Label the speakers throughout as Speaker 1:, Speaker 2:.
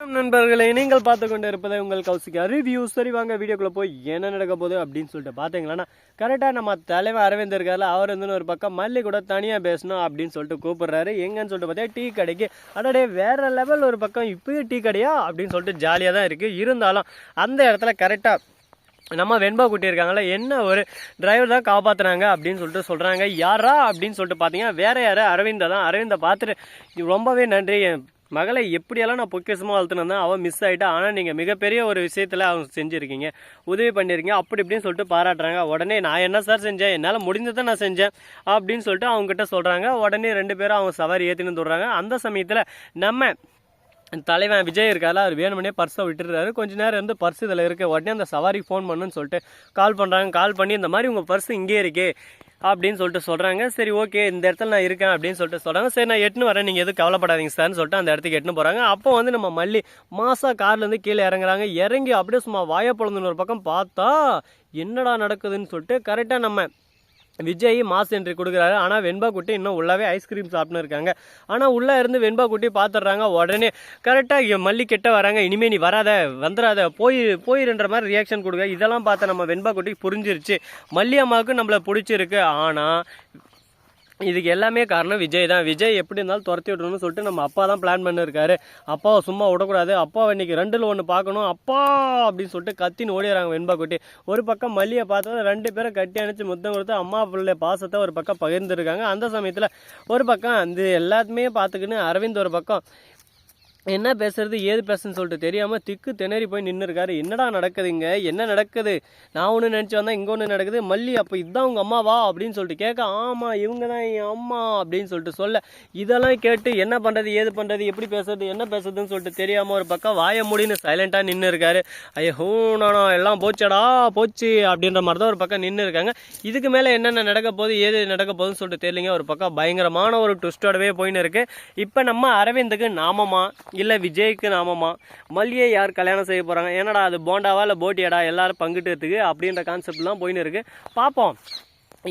Speaker 1: நண்பர்களை நீங்கள் பார்த்து கொண்டு இருப்பதை உங்கள் கௌசிகா ரிவ்யூ சரி வாங்க வீடியோக்குள்ள போய் என்ன நடக்க போகுது அப்படின்னு சொல்லிட்டு பார்த்தீங்களன்னா கரெக்டாக நம்ம தலைவர் அரவிந்த் இருக்கார்ல அவர் வந்து ஒரு பக்கம் மல்லி கூட தனியாக பேசணும் அப்படின்னு சொல்லிட்டு கூப்பிடுறாரு. எங்கன்னு சொல்லிட்டு பார்த்தா டீ கடைக்கு. அடடே வேற லெவல் ஒரு பக்கம் இப்போயே டீ கடையா அப்படின்னு சொல்லிட்டு ஜாலியாக தான் இருக்குது இருந்தாலும் அந்த இடத்துல கரெக்டாக நம்ம வெண்பா குட்டி என்ன ஒரு டிரைவர் தான் காப்பாற்றுறாங்க அப்படின்னு சொல்லிட்டு சொல்கிறாங்க யாரா அப்படின்னு சொல்லிட்டு பார்த்தீங்கன்னா வேற யார் அரவிந்தா தான். அரவிந்தை பார்த்துட்டு ரொம்பவே நன்றி. என் மகளை எப்படியெல்லாம் நான் பொக்கிசமாக வளர்த்துனேன் அவன் மிஸ் ஆகிட்டா ஆனால் நீங்கள் மிகப்பெரிய ஒரு விஷயத்தில் அவங்க செஞ்சுருக்கீங்க. உதவி பண்ணியிருக்கீங்க அப்படி இப்படின்னு சொல்லிட்டு பாராட்டுறாங்க. உடனே நான் என்ன சார் செஞ்சேன்? என்னால் முடிஞ்சதை நான் செஞ்சேன். அப்படின்னு சொல்லிட்டு அவங்ககிட்ட சொல்கிறாங்க உடனே ரெண்டு பேரும் அவங்க சவாரி ஏற்றின்னு சொல்கிறாங்க அந்த சமயத்தில் நம்ம தலைவன் விஜய் இருக்கால அவர் வேணுமனே பர்ஸை விட்டுறாரு கொஞ்ச நேரம் இருந்து பர்ஸ் இதில் இருக்க. உடனே அந்த சவாரிக்கு ஃபோன் பண்ணுன்னு சொல்லிட்டு கால் பண்ணுறாங்க கால் பண்ணி இந்த மாதிரி உங்கள் பர்ஸ் இங்கே இருக்கே. அப்படின்னு சொல்லிட்டு சொல்கிறாங்க சரி ஓகே இந்த இடத்துல நான் இருக்கேன் அப்படின்னு சொல்லிட்டு சொல்கிறாங்க சரி நான் எட்டுன்னு வரேன். நீங்கள் எதுவும் கவலைப்படாதீங்க சார்னு சொல்லிட்டு அந்த இடத்துக்கு எட்டுன்னு போகிறாங்க அப்போ வந்து நம்ம மல்லி மாசா கார்லேருந்து கீழே இறங்குறாங்க. இறங்கி அப்படியே சும்மா வாயை பொழந்துன்னு ஒரு பக்கம் பார்த்தா என்னடா நடக்குதுன்னு சொல்லிட்டு கரெக்டாக நம்ம விஜய் மாஸ் என்ட்ரி கொடுக்குறாரு. ஆனால் வெண்பா குட்டி இன்னும் உள்ளவே ஐஸ்கிரீம் சாப்பிட்னு இருக்காங்க. ஆனால் உள்ளே இருந்து வெண்பா குட்டி பார்த்துடுறாங்க உடனே கரெக்டாக மல்லி கிட்ட வராங்க. இனிமே நீ வராத வந்துடாத போய் போயிருன்ற மாதிரி ரியாக்ஷன் கொடுங்க இதெல்லாம் பார்த்த நம்ம வெண்பா குட்டி புரிஞ்சிருச்சு. மல்லி அம்மாவுக்கு நம்மளை பிடிச்சிருக்கு. ஆனால் இதுக்கு எல்லாமே காரணம் விஜய் தான். விஜய் எப்படி இருந்தாலும் துரத்தி விடணும்னு சொல்லிட்டு நம்ம அப்பா தான் பிளான் பண்ணிருக்காரு. அப்பாவை சும்மா விடக்கூடாது. அப்பாவை இன்னைக்கு ரெண்டில் ஒன்று பார்க்கணும். அப்பா அப்படின்னு சொல்லிட்டு கத்தின்னு ஓடிடுறாங்க வெண்பா குட்டி. ஒரு பக்கம் மல்லியை பார்த்தா ரெண்டு பேரும் கட்டி அணைச்சு முத்தம் கொடுத்து அம்மா பிள்ளை பாசத்தை ஒரு பக்கம் பகிர்ந்துருக்காங்க. அந்த சமயத்தில் ஒரு பக்கம் அந்த எல்லாத்தையுமே பார்த்துக்கின்னு அரவிந்த் ஒரு பக்கம் என்ன பேசுறது ஏது பேசுன்னு சொல்லிட்டு தெரியாம திக்கு திணறி போய் நின்று இருக்காரு என்னடா நடக்குதுங்க என்ன நடக்குது? நான் ஒன்று நினச்சி வந்தா இங்கே ஒன்று நடக்குது. மல்லி அப்போ இதுதான் உங்க அம்மாவா? அப்படின்னு சொல்லிட்டு கேட்க ஆமா இவங்க தான் என் அம்மா அப்படின்னு சொல்லிட்டு சொல்ல. இதெல்லாம் கேட்டு என்ன பண்றது ஏது பண்றது எப்படி பேசுறது என்ன பேசுறதுன்னு சொல்லிட்டு தெரியாம ஒரு பக்கம் வாய முடின்னு சைலண்டா நின்று இருக்காரு ஐயோ நானா எல்லாம் போச்சடா போச்சு அப்படின்ற மாதிரி தான் ஒரு பக்கம் நின்று இருக்காங்க இதுக்கு மேலே என்னென்ன நடக்க போகுது ஏது நடக்க போகுதுன்னு சொல்லிட்டு தெரியலங்க. ஒரு பக்கம் பயங்கரமான ஒரு ட்விஸ்டோடவே போயின்னு இருக்கு. இப்போ நம்ம அரவிந்துக்கு நாமமா இல்லை விஜய்க்கு நாமமா? மல்லியை யார் கல்யாணம் செய்ய போகிறாங்க என்னடா அது போண்டாவா? இல்லை போட்டியாடா? எல்லாரும் பங்கிட்டுறதுக்கு அப்படின்ற கான்செப்ட்லாம் போயின்னு இருக்குது பார்ப்போம்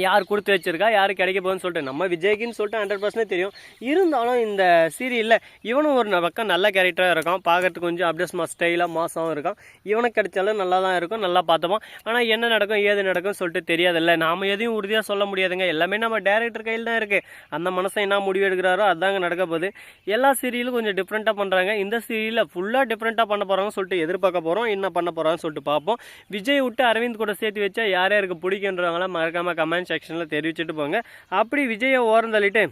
Speaker 1: யார் கொடுத்து வச்சிருக்கா யார் கிடைக்க போகுதுன்னு சொல்லிட்டு நம்ம விஜய்க்குன்னு சொல்லிட்டு ஹண்ட்ரட் பர்சன்ட் தெரியும். இருந்தாலும் இந்த சீரியலில் இவனும் ஒரு பக்கம் நல்ல கேரக்டராக இருக்கான். பார்க்கறதுக்கு கொஞ்சம் அப்படியே மா ஸ்டைலாக மாசாகவும் இருக்கான். இவனுக்கு கிடைச்சாலும் நல்லா தான் இருக்கும் நல்லா பார்த்துப்போம் ஆனால் என்ன நடக்கும் ஏது நடக்கும்னு சொல்லிட்டு தெரியாதுல்ல. நாம எதையும் உறுதியாக சொல்ல முடியாதுங்க. எல்லாமே நம்ம டேரக்டர் கையில் தான் இருக்குது அந்த மனசை என்ன முடிவு எடுக்கிறாரோ அதாங்க நடக்க போகுது. எல்லா சீரியலும் கொஞ்சம் டிஃப்ரெண்ட்டாக பண்ணுறாங்க இந்த சீரியலில் ஃபுல்லாக டிஃப்ரெண்ட்டாக பண்ண போகிறாங்கன்னு சொல்லிட்டு எதிர்பார்க்க போகிறோம் என்ன பண்ண போகிறாங்கன்னு சொல்லிட்டு பார்ப்போம். விஜய் விட்டு அரவிந்த் கூட சேர்த்து வச்சா யார் யாருக்கு பிடிக்குன்றவங்களாம் மறக்காமல் கமெண்ட் செக்ஷனில் தெரிவிச்சுட்டு போங்க. அப்படி விஜயை ஓரம் தள்ளிட்டு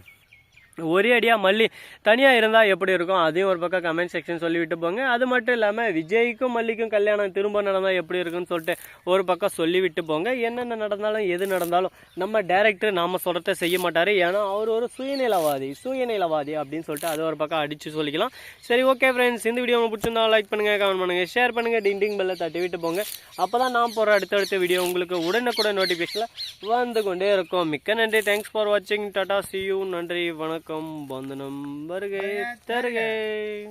Speaker 1: ஒரே அடியாக மல்லி தனியாக இருந்தால் எப்படி இருக்கும்? அதையும் ஒரு பக்கம் கமெண்ட் செக்ஷன் சொல்லிவிட்டு போங்க. அது மட்டும் இல்லாமல் விஜய்க்கும் மல்லிக்கும் கல்யாணம் திரும்ப நடந்தால் எப்படி இருக்குன்னு சொல்லிட்டு ஒரு பக்கம் சொல்லிவிட்டு போங்க. என்னென்ன நடந்தாலும் எது நடந்தாலும் நம்ம டேரக்டர் நாம் சொல்கிறத செய்ய மாட்டார். ஏன்னா அவர் ஒரு சுயநிலவாதி சுயநிலவாதி அப்படின்னு சொல்லிட்டு அதை ஒரு பக்கம் அடித்து சொல்லிக்கலாம். சரி ஓகே ஃப்ரெண்ட்ஸ் இந்த வீடியோ உங்களுக்கு பிடிச்சிருந்தா லைக் பண்ணுங்கள் கமெண்ட் பண்ணுங்கள் ஷேர் பண்ணுங்கள் டிண்டிங் பெல்லை தட்டி விட்டு போங்க. அப்போ தான் நான் போகிற அடுத்தடுத்த வீடியோ உங்களுக்கு உடனுக்குடன் நோட்டிஃபிகேஷனில் வந்து கொண்டே இருக்கும். மிக்க நன்றி. தேங்க்ஸ் ஃபார் வாட்சிங் டாட்டா சி யூ நன்றி. வணக்கம். एकम बंद नंबर गए तर गए